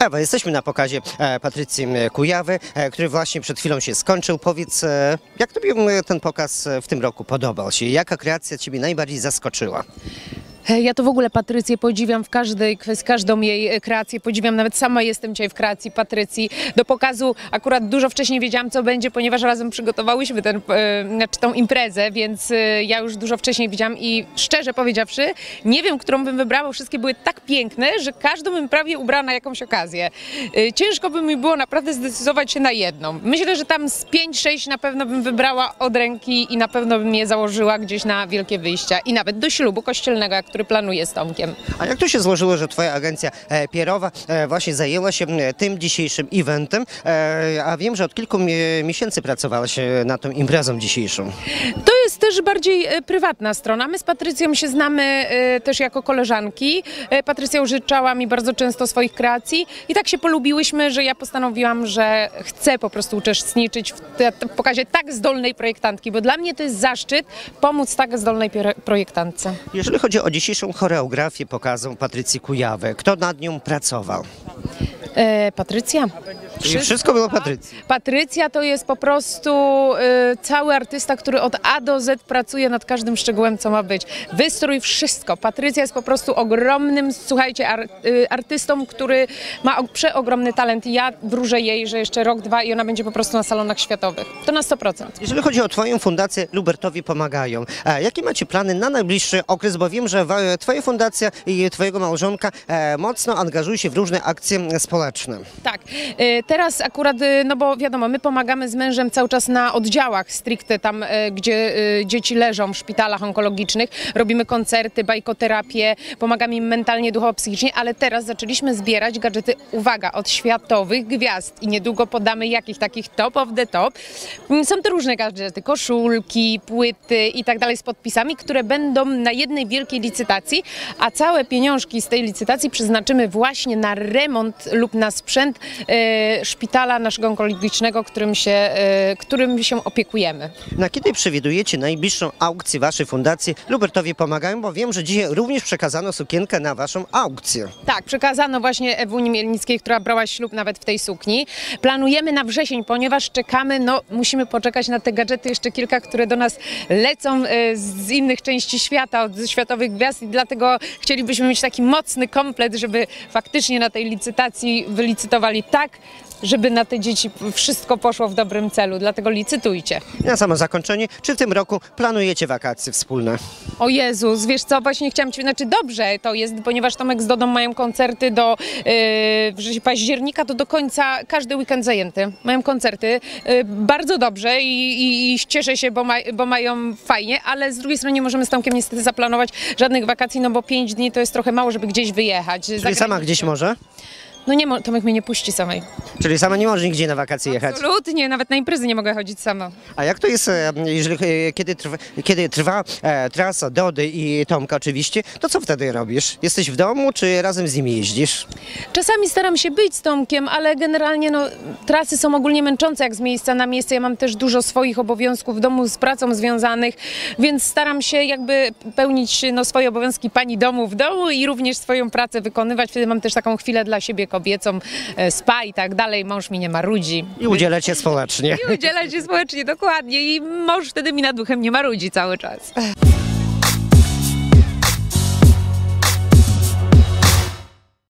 Ewa, jesteśmy na pokazie e, Patrycji Kujawy, e, który właśnie przed chwilą się skończył. Powiedz, e, jak Tobie ten pokaz w tym roku podobał się? Jaka kreacja Ciebie najbardziej zaskoczyła? Ja to w ogóle Patrycję podziwiam w każdej kwestii, każdą jej e, kreację podziwiam. Nawet sama jestem dzisiaj w kreacji Patrycji. Do pokazu akurat dużo wcześniej wiedziałam, co będzie, ponieważ razem przygotowałyśmy ten, e, znaczy tą imprezę, więc e, ja już dużo wcześniej widziałam i szczerze powiedziawszy, nie wiem, którą bym wybrała. Wszystkie były tak piękne, że każdą bym prawie ubrała na jakąś okazję. Ciężko by mi było naprawdę zdecydować się na jedną. Myślę, że tam z 5-6 na pewno bym wybrała od ręki i na pewno bym je założyła gdzieś na wielkie wyjścia i nawet do ślubu kościelnego, jak który planuję z Tomkiem. A jak to się złożyło, że Twoja agencja e, pierowa e, właśnie zajęła się tym dzisiejszym eventem, e, a wiem, że od kilku mi- miesięcy pracowałaś nad tą imprezą dzisiejszą. To jest też bardziej e, prywatna strona. My z Patrycją się znamy e, też jako koleżanki. E, Patrycja użyczała mi bardzo często swoich kreacji i tak się polubiłyśmy, że ja postanowiłam, że chcę po prostu uczestniczyć w, te, w pokazie tak zdolnej projektantki, bo dla mnie to jest zaszczyt pomóc tak zdolnej projektantce. Jeżeli chodzi o dzisiejszą choreografię pokazu Patrycji Kujawy, kto nad nią pracował? E, Patrycja? Czyli wszystko było Patrycji. Patrycja to jest po prostu e, cały artysta, który od A do Z pracuje nad każdym szczegółem, co ma być. Wystrój, wszystko. Patrycja jest po prostu ogromnym, słuchajcie, ar, e, artystą, który ma przeogromny talent. Ja wróżę jej, że jeszcze rok, dwa i ona będzie po prostu na salonach światowych. To na 100%. Jeżeli chodzi o Twoją fundację, Lubertowi pomagają. A jakie macie plany na najbliższy okres? Bo wiem, że Twoja fundacja i Twojego małżonka e, mocno angażują się w różne akcje społeczne. Tak, e, teraz akurat, e, no bo wiadomo, my pomagamy z mężem cały czas na oddziałach stricte, tam e, gdzie e, dzieci leżą w szpitalach onkologicznych, robimy koncerty, bajkoterapię, pomagamy im mentalnie, duchowo, psychicznie, ale teraz zaczęliśmy zbierać gadżety, uwaga, od światowych gwiazd i niedługo podamy jakich takich top of the top. Są to różne gadżety, koszulki, płyty i tak dalej z podpisami, które będą na jednej wielkiej licytacji, a całe pieniążki z tej licytacji przeznaczymy właśnie na remont lub na sprzęt szpitala naszego onkologicznego, którym się, e, którym się opiekujemy. Na kiedy przewidujecie najbliższą aukcję Waszej fundacji? Lubertowi pomagają, bo wiem, że dzisiaj również przekazano sukienkę na Waszą aukcję. Tak, przekazano właśnie Ewuni Mielnickiej, która brała ślub nawet w tej sukni. Planujemy na wrzesień, ponieważ czekamy, no musimy poczekać na te gadżety jeszcze kilka, które do nas lecą e, z innych części świata, od światowych gwiazd i dlatego chcielibyśmy mieć taki mocny komplet, żeby faktycznie na tej licytacji wylicytowali tak, żeby na te dzieci wszystko poszło w dobrym celu. Dlatego licytujcie. Na samo zakończenie, czy w tym roku planujecie wakacje wspólne? O Jezus, wiesz co, właśnie chciałam Ci, znaczy dobrze to jest, ponieważ Tomek z Dodą mają koncerty do yy, października, to do końca każdy weekend zajęty. Mają koncerty, yy, bardzo dobrze i, i, i cieszę się, bo, ma, bo mają fajnie, ale z drugiej strony nie możemy z Tomkiem niestety zaplanować żadnych wakacji, no bo pięć dni to jest trochę mało, żeby gdzieś wyjechać. Czyli sama gdzieś może? No nie, mo- Tomek mnie nie puści samej. Czyli sama nie może nigdzie na wakacje jechać. Absolutnie, nawet na imprezy nie mogę chodzić sama. A jak to jest, e, jeżeli, e, kiedy trwa, kiedy trwa e, trasa Dody i Tomka oczywiście, to co wtedy robisz? Jesteś w domu, czy razem z nimi jeździsz? Czasami staram się być z Tomkiem, ale generalnie no, trasy są ogólnie męczące jak z miejsca na miejsce. Ja mam też dużo swoich obowiązków w domu z pracą związanych, więc staram się jakby pełnić no, swoje obowiązki pani domu w domu i również swoją pracę wykonywać. Wtedy mam też taką chwilę dla siebie kobiecą, e, spa i tak dalej. Mąż mi nie marudzi. I udzielać się społecznie. I udzielać się społecznie, dokładnie. I mąż wtedy mi nad duchem nie marudzi cały czas.